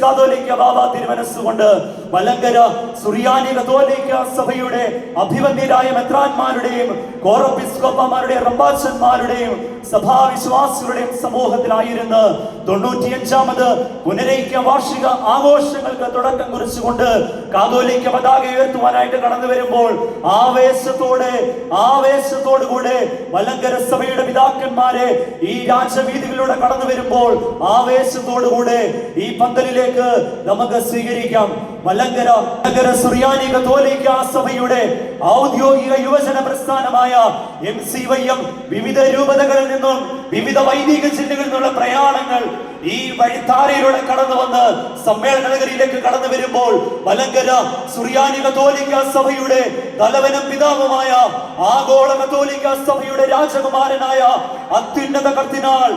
കാതോലിക്ക ബാബ തിരുമനസ്സുകൊണ്ട് മലങ്കര സുറിയാനി കത്തോലിക്ക സഭയുടെ അഭിവന്ദ്യരായ മെത്രാന്മാരുടെയും കോറപ്പിസ്കോപ്പമാരുടെയും റമ്പാച്ചന്മാരുടെയും സഭാവിശ്വാസികളുടെയും സമൂഹത്തിലായിരുന്ന് തൊണ്ണൂറ്റിയഞ്ചാമത് പുനരൈക്യ വാർഷിക ആഘോഷങ്ങൾക്ക് തുടക്കം കുറിച്ചുകൊണ്ട് കാതോലിക്ക പതാക ഉയർത്തുവാനായിട്ട് കടന്നു വരുമ്പോൾ ആവേശത്തോടെ ആവേശത്തോടു കൂടെ മലങ്കര സഭയുടെ പിതാക്കന്മാരെ ഈ രാജവീതികളിലൂടെ കടന്നു വരുമ്പോൾ ആവേശത്തോടുകൂടെ ഈ പന്തലിലേക്ക് നമുക്ക് സ്വീകരിക്കാം. മലങ്കര മലങ്കര സുറിയാനി കത്തോലിക്ക സഭയുടെ ഔദ്യോഗിക യുവജന പ്രസ്ഥാനമായ എം സി വൈ എം വിവിധ രൂപതകളിൽ നിന്നും വിവിധ വൈദിക ജില്ലകളിൽ നിന്നുള്ള പ്രയാണങ്ങൾ ഈ വഴിത്താരയിലൂടെ കടന്നു വന്ന് സമ്മേളനഗരിയിലേക്ക് കടന്നു വരുമ്പോൾ മലങ്കര സുറിയാനി കത്തോലിക്ക സഭയുടെ തലവനും പിതാവുമായ ആഗോള കത്തോലിക്ക സഭയുടെ രാജകുമാരനായ അത്യുന്നത കർത്തിനാൾ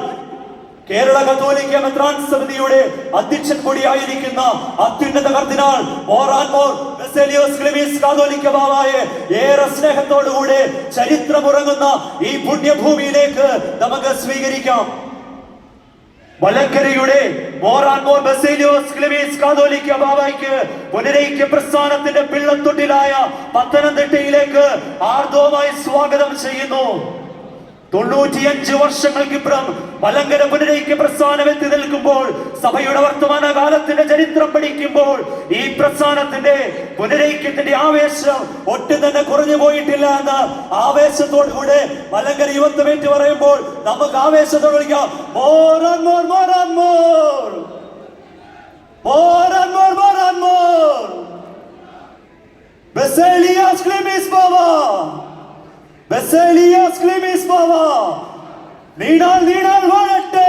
കേരള കത്തോലിക്ക മെത്രാൻ സമിതിയുടെ അധ്യക്ഷൻ കൂടിയായിരിക്കുന്ന അത്യുന്നത കർദിനാൾ മോറാൻ മോർ ബെസേലിയോസ് ക്ലിമീസ് കാതോലിക്ക ബാബായെ ഏറെ സ്നേഹത്തോടുകൂടെ ചരിത്രമുറങ്ങുന്ന ഈ പുണ്യഭൂമിയിലേക്ക് നമുക്ക് സ്വീകരിക്കാം. മലക്കരയുടെ മോറാൻമോർ ബസേലിയോസ് ക്ലിമീസ് കാതോലിക്ക ബാബയ്ക്ക് പുനരൈക്യ പ്രസ്ഥാനത്തിന്റെ പിള്ളത്തൊട്ടിലായ പത്തനംതിട്ടയിലേക്ക് ആർദവമായി സ്വാഗതം ചെയ്യുന്നു. തൊണ്ണൂറ്റിയഞ്ച് വർഷങ്ങൾക്കിപ്പുറം മലങ്കര പുനരൈക്യ പ്രസ്ഥാനം എത്തി നിൽക്കുമ്പോൾ സഭയുടെ വർത്തമാന കാലത്തിന്റെ ചരിത്രം പഠിക്കുമ്പോൾ ഈ പ്രസ്ഥാനത്തിന്റെ പുനരൈക്യത്തിന്റെ ആവേശം ഒട്ടും തന്നെ കുറഞ്ഞു പോയിട്ടില്ല എന്ന ആവേശത്തോടുകൂടെ മലങ്കര യുവത്വം ഏറ്റു പറയുമ്പോൾ നമുക്ക് ആവേശത്തോട് വിളിക്കാം. more, more ബസേലിയാസ് ക്ലിമിസ് ബാബ നീടാൽ നീടാൽ വാഴട്ടെ.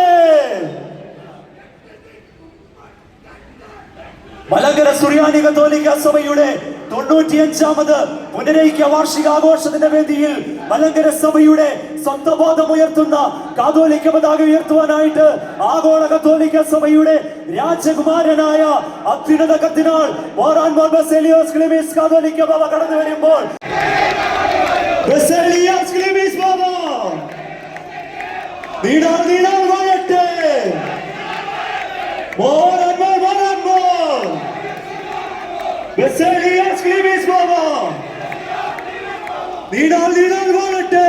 മലങ്കര സുറിയാനി കത്തോലിക്ക സഭയുടെ തൊണ്ണൂറ്റിയഞ്ചാമത് പുനരൈക്യ വാർഷിക ആഘോഷത്തിന്റെ വേദിയിൽ മലങ്കര സഭയുടെ സ്വന്തബോധം ഉയർത്തുന്ന കാതോലിക്ക പതാക ഉയർത്തുവാനായിട്ട് ആഗോള കത്തോലിക്ക സഭയുടെ രാജകുമാരനായ അത്യുന്നത കത്തിനാൾ മോറാൻ മോർ ബസേലിയോസ് ക്ലിമിസ് കാതോലിക്ക ബാബ കടന്നു വരുമ്പോൾ ക്ലിമിസ് ബാബ നീടാൽ നീടാൽ വാഴട്ടെ മോറാൻ മോർ മോറാൻ മോർ ബസേലിയാസ് ക്ലിമിസ് ബാബ നീടാൽ നീടാൽ വാഴട്ടെ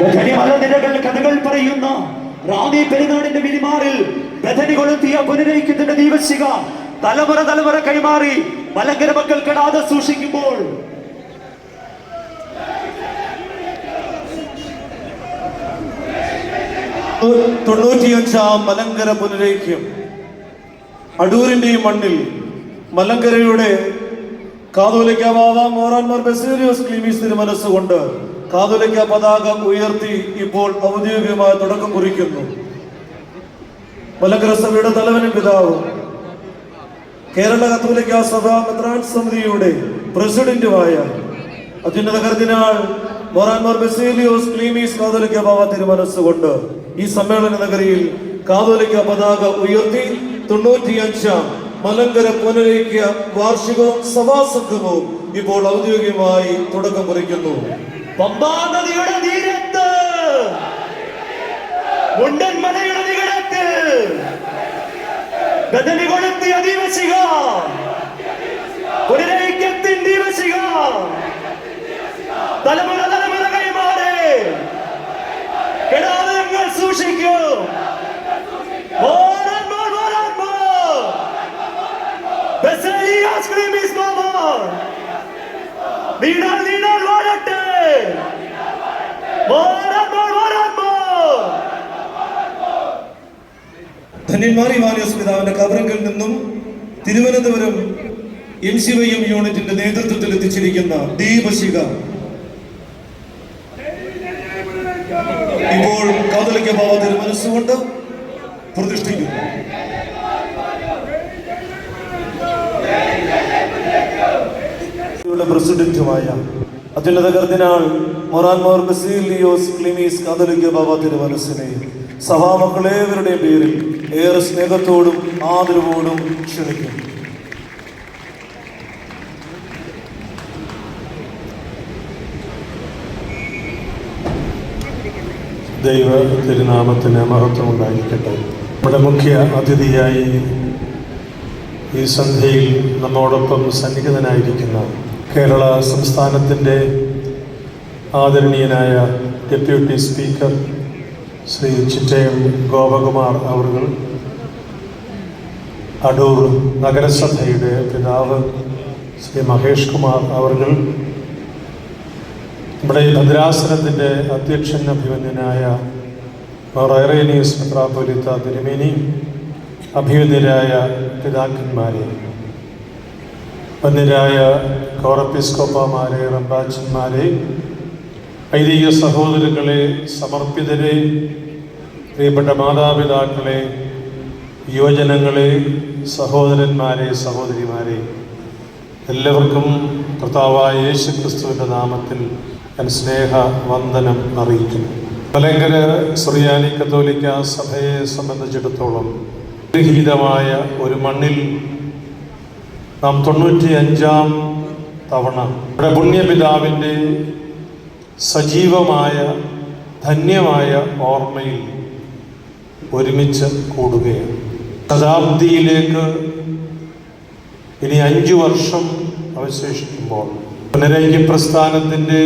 ബഥനി മലനിരകൾ കഥകൾ പറയുന്ന. റാണി പെരുന്നാടിന്റെ വിരിമാറിൽ ബഥനി കൊളുത്തിയ പുനരയിക്കുന്നതിന്റെ ദീപശിക. തലമുറ തലമുറ കൈമാറി മലങ്കര മക്കൾ കെടാതെ സൂക്ഷിക്കുമ്പോൾ. തൊണ്ണൂറ്റിയഞ്ചാം മലങ്കര പുനരൈക്യം. അടൂരിന്റെ മണ്ണിൽ മലങ്കരയുടെ കാതോലിക്ക ബാബ മോറാൻമാർ ബസേരിയോസ് ക്ലീമീസ് തിരുമനസ്സുകൊണ്ട് കാതോലിക്ക പതാക ഉയർത്തി ഇപ്പോൾ ഔദ്യോഗികമായ തുടക്കം കുറിക്കുന്നു. മലങ്കര സഭയുടെ തലവനും പിതാവും കേരള കത്തോലിക്ക സഭ മെത്രാൻ സമിതിയുടെ പ്രസിഡന്റുമായ അത്യുന്നത കർദിനാൾ മൊറാൻമാർ ബസേലിയോസ് ക്ലീമീസ് കാതോലിക്ക ബാബ തിരുമനസ്സുകൊണ്ട് ഈ സമ്മേളന നഗരിയിൽ കാതോലിക്ക പതാക ഉയർത്തി തൊണ്ണൂറ്റിയഞ്ചാം മലങ്കര പുനരൈക്യ വാർഷികവും സഭാ സംഗമവും ഇപ്പോൾ ഔദ്യോഗികമായി തുടക്കം കുറിക്കുന്നു. പമ്പാ നദിയുടെ തീരത്ത്. മുണ്ടൻ മലയുടെ നികടത്ത്. ബദനി കൊളുത്തിയ അധിവസിക. പുനരൈക്യത്തിൻ ദീപശിക തലമുറ തലമുറ കൈമാറി. കെടാതെ ഞങ്ങൾ സൂക്ഷിക്കും. മോറാൻ മോർ. ബസേലിയാസ് ധന്യന്മാരി മാനിയോസ് പിതാവിന്റെ കബറങ്കിൽ നിന്നും Thiruvananthapuram M C Y M യൂണിറ്റിന്റെ നേതൃത്വത്തിൽ എത്തിച്ചിരിക്കുന്ന ദീപശിക ഇപ്പോൾ കാതലിക്ക ബാബ മനസ്സുകൊണ്ട് പ്രതിഷ്ഠിക്കുന്നു. പ്രസിഡന്റുമായ അത്യുന്നത കർദിനാൾ മൊറാൻ മോർ ബസീലിയോസ് ക്ലിമീസ് കാതലിക്ക ബാബ തിരുമനസിനെ സഭാമക്കളേവരുടെയും പേരിൽ ഏറെ സ്നേഹത്തോടും ആദരവോടും ക്ഷണിക്കും. ദൈവ തിരുനാമത്തിന് മഹത്വം ഉണ്ടായിരിക്കട്ടെ നമ്മുടെ മുഖ്യ അതിഥിയായി ഈ സന്ധ്യയിൽ നമ്മോടൊപ്പം സന്നിഹിതനായിരിക്കുന്ന കേരള സംസ്ഥാനത്തിന്റെ ആദരണീയനായ ഡെപ്യൂട്ടി സ്പീക്കർ ശ്രീ ചിറ്റയം ഗോപകുമാർ അവർ അടൂർ നഗരസഭയുടെ പിതാവ് ശ്രീ മഹേഷ് കുമാർ അവർ ഇവിടെ ഭദ്രാസനത്തിന്റെ അധ്യക്ഷൻ അഭിമന്യനായ മറേറേനിയസ് മെത്രാപൊലിത്ത തിരുമേനി അഭിമന്യരായ പിതാക്കന്മാരെ. വന്യരായ കോറപ്പിസ്കോപ്പമാരെ റംബാച്ചന്മാരെ ഐതിഹ്യ സഹോദരങ്ങളെ സമർപ്പിതരെ പ്രിയപ്പെട്ട മാതാപിതാക്കളെ യുവജനങ്ങളെ സഹോദരന്മാരെ സഹോദരിമാരെ എല്ലാവർക്കും കർത്താവായ യേശു ക്രിസ്തുവിന്റെ നാമത്തിൽ ഞാൻ സ്നേഹ വന്ദനം അറിയിക്കുന്നു. മലങ്കര സുറിയാനി കത്തോലിക്ക സഭയെ സംബന്ധിച്ചിടത്തോളം ഗൃഹീതമായ ഒരു മണ്ണിൽ നാം തൊണ്ണൂറ്റി അഞ്ചാം തവണ നമ്മുടെ പുണ്യപിതാവിന്റെ സജീവമായ ധന്യമായ ഓർമ്മയിൽ ഒരുമിച്ച് കൂടുകയാണ്. ശതാബ്ദിയിലേക്ക് ഇനി അഞ്ചു വർഷം അവശേഷിക്കുമ്പോൾ പുനരൈക്യ പ്രസ്ഥാനത്തിന്റെ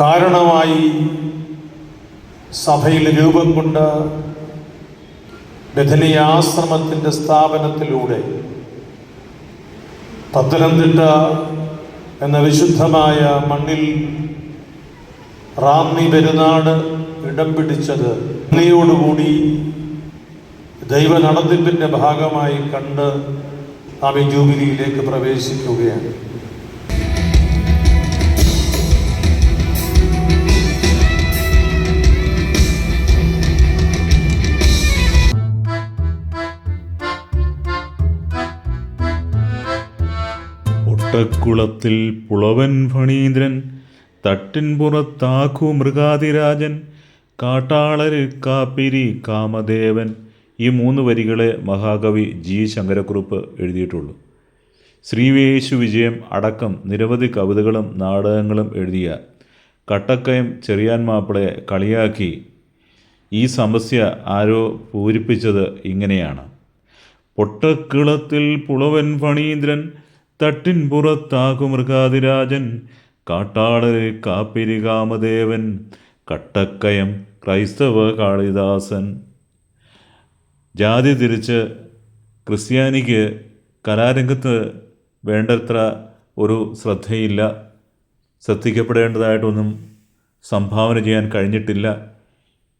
കാരണമായി സഭയിൽ രൂപം കൊണ്ട ബഥനിയാശ്രമത്തിന്റെ സ്ഥാപനത്തിലൂടെ പത്തനംതിട്ട എന്ന വിശുദ്ധമായ മണ്ണിൽ റാന്നി പെരുന്നാട് ഇടം പിടിച്ചത് നന്ദിയോടുകൂടി ദൈവ നടത്തിപ്പിന്റെ ഭാഗമായി കണ്ട് നാം ഈ ജൂബിലിയിലേക്ക് പ്രവേശിക്കുകയാണ്. ഒട്ടക്കുളത്തിൽ പുളവൻ ഫണീന്ദ്രൻ തട്ടിൻ പുറത്താക്കു മൃഗാതിരാജൻ കാട്ടാളര് കാപ്പിരി കാമദേവൻ ഈ മൂന്ന് വരികളെ മഹാകവി ജി. ശങ്കരക്കുറുപ്പ് എഴുതിയിട്ടുള്ളൂ. ശ്രീവേശു വിജയം അടക്കം നിരവധി കവിതകളും നാടകങ്ങളും എഴുതിയ കട്ടക്കയം ചെറിയാൻ മാപ്പിളയെ കളിയാക്കി ഈ സമസ്യ ആരോ പൂരിപ്പിച്ചത് ഇങ്ങനെയാണ്. പൊട്ടക്കിളത്തിൽ പുളവൻ ഫണീന്ദ്രൻ തട്ടിൻ പുറത്താകു മൃഗാതിരാജൻ. കാട്ടാളര് കാപ്പിരി കാമദേവൻ. കട്ടക്കയം ക്രൈസ്തവ കാളിദാസൻ ജാതി തിരിച്ച് ക്രിസ്ത്യാനിക്ക് കലാരംഗത്ത് വേണ്ടത്ര ഒരു ശ്രദ്ധയില്ല. ശ്രദ്ധിക്കപ്പെടേണ്ടതായിട്ടൊന്നും സംഭാവന ചെയ്യാൻ കഴിഞ്ഞിട്ടില്ല.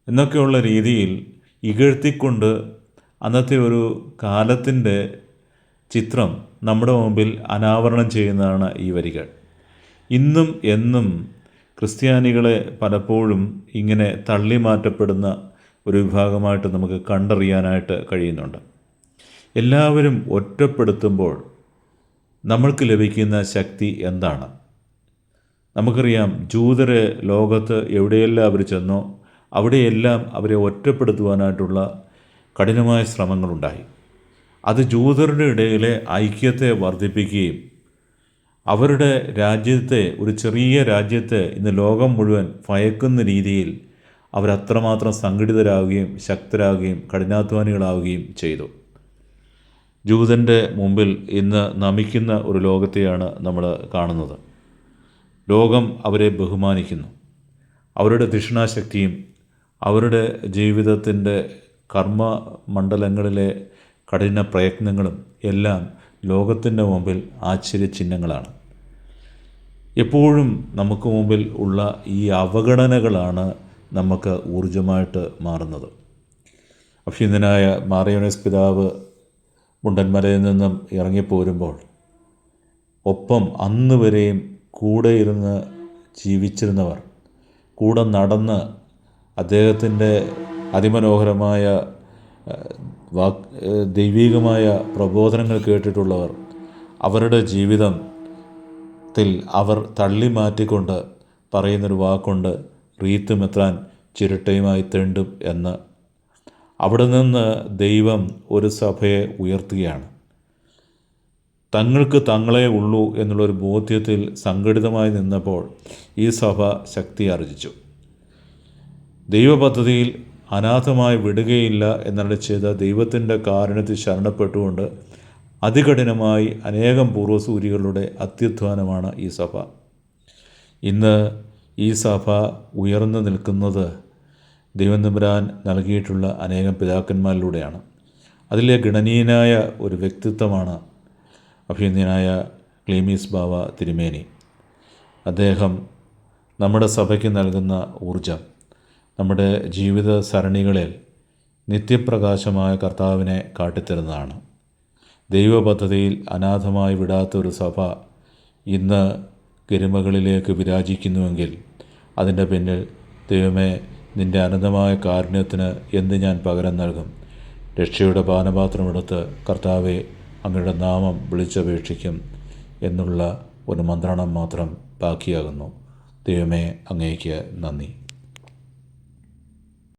എന്നൊക്കെയുള്ള രീതിയിൽ ഇകഴ്ത്തിക്കൊണ്ട് അന്നത്തെ ഒരു കാലത്തിന്റെ ചിത്രം നമ്മുടെ മുമ്പിൽ അനാവരണം ചെയ്യുന്നതാണ് ഈ വരികൾ. ഇന്നും എന്നും ക്രിസ്ത്യാനികളെ പലപ്പോഴും ഇങ്ങനെ തള്ളി മാറ്റപ്പെടുന്ന ഒരു വിഭാഗമായിട്ട് നമുക്ക് കണ്ടറിയാനായിട്ട് കഴിയുന്നുണ്ട്. എല്ലാവരും ഒറ്റപ്പെടുത്തുമ്പോൾ നമ്മൾക്ക് ലഭിക്കുന്ന ശക്തി എന്താണ്? നമുക്കറിയാം ജൂതരെ ലോകത്ത് എവിടെയെല്ലാം അവർ ചെന്നോ അവിടെയെല്ലാം അവരെ ഒറ്റപ്പെടുത്തുവാനായിട്ടുള്ള കഠിനമായ ശ്രമങ്ങളുണ്ടായി. അത് ജൂതരുടെ ഇടയിലെ ഐക്യത്തെ വർദ്ധിപ്പിക്കുകയും അവരുടെ രാജ്യത്തെ ഒരു ചെറിയ രാജ്യത്തെ ഇന്ന് ലോകം മുഴുവൻ ഭയക്കുന്ന രീതിയിൽ അവരത്രമാത്രം സംഘടിതരാകുകയും ശക്തരാകുകയും കഠിനാധ്വാനികളാവുകയും ചെയ്തു. ജൂതന്റെ മുമ്പിൽ ഇന്ന് നമിക്കുന്ന ഒരു ലോകത്തെയാണ് നമ്മൾ കാണുന്നത്. ലോകം അവരെ ബഹുമാനിക്കുന്നു. അവരുടെ ദക്ഷിണാശക്തിയും അവരുടെ ജീവിതത്തിന്റെ കർമ്മ മണ്ഡലങ്ങളിലെ കഠിന പ്രയത്നങ്ങളും എല്ലാം ലോകത്തിന്റെ മുമ്പിൽ ആശ്ചര്യചിഹ്നങ്ങളാണ് എപ്പോഴും നമുക്ക് മുമ്പിൽ ഉള്ള ഈ അവഗണനകളാണ് നമുക്ക് ഊർജമായിട്ട് മാറുന്നത്. അഭിനന്ദനായ മാറിയോണസ് പിതാവ് മുണ്ടന്മലയിൽ നിന്നും ഇറങ്ങിപ്പോരുമ്പോൾ ഒപ്പം അന്ന് വരെയും കൂടെ ഇരുന്ന് ജീവിച്ചിരുന്നവർ കൂടെ നടന്ന് അദ്ദേഹത്തിന്റെ അതിമനോഹരമായ വാക് ദൈവികമായ പ്രബോധനങ്ങൾ കേട്ടിട്ടുള്ളവർ അവരുടെ ജീവിതത്തിൽ അവർ തള്ളി മാറ്റിക്കൊണ്ട് പറയുന്നൊരു വാക്കുണ്ട് റീത്തുമെത്താൻ ചിരട്ടയുമായി തെണ്ടും എന്ന്. അവിടെ നിന്ന് ദൈവം ഒരു സഭയെ ഉയർത്തുകയാണ്. തങ്ങൾക്ക് തങ്ങളെ ഉള്ളൂ എന്നുള്ളൊരു ബോധ്യത്തിൽ സംഘടിതമായി നിന്നപ്പോൾ ഈ സഭ ശക്തി ആർജിച്ചു. ദൈവപദ്ധതിയിൽ അനാഥമായി വിടുകയില്ല എന്നല്ല ചെയ്ത ദൈവത്തിന്റെ കാരണത്തിൽ ശരണപ്പെട്ടുകൊണ്ട് അതികഠിനമായി അനേകം പൂർവസൂരികളുടെ അത്യുത്ഥാനമാണ് ഈ സഭ. ഇന്ന് ഈ സഭ ഉയർന്നു നിൽക്കുന്നത് ദൈവം നൽകിയിട്ടുള്ള അനേകം പിതാക്കന്മാരിലൂടെയാണ്. അതിലെ ഗണനീയനായ ഒരു വ്യക്തിത്വമാണ് അഭിനന്ദനായ ക്ലീമീസ് ബാവ തിരുമേനി. അദ്ദേഹം നമ്മുടെ സഭയ്ക്ക് നൽകുന്ന ഊർജം നമ്മുടെ ജീവിത സരണികളിൽ നിത്യപ്രകാശമായ കർത്താവിനെ കാട്ടിത്തരുന്നതാണ്. ദൈവപദ്ധതിയിൽ അനാഥമായി വിടാത്തൊരു സഭ ഇന്ന് ഗരിമകളിലേക്ക് വിരാജിക്കുന്നുവെങ്കിൽ അതിന്റെ പിന്നിൽ ദൈവമേ നിന്റെ അനന്തമായ കാരുണ്യത്തിന് എന്ത് ഞാൻ പകരം നൽകും? രക്ഷയുടെ പാനപാത്രമെടുത്ത് കർത്താവെ അങ്ങയുടെ നാമം വിളിച്ചപേക്ഷിക്കും എന്നുള്ള ഒരു മന്ത്രണം മാത്രം ബാക്കിയാകുന്നു. ദൈവമേ അങ്ങേക്ക് നന്ദി.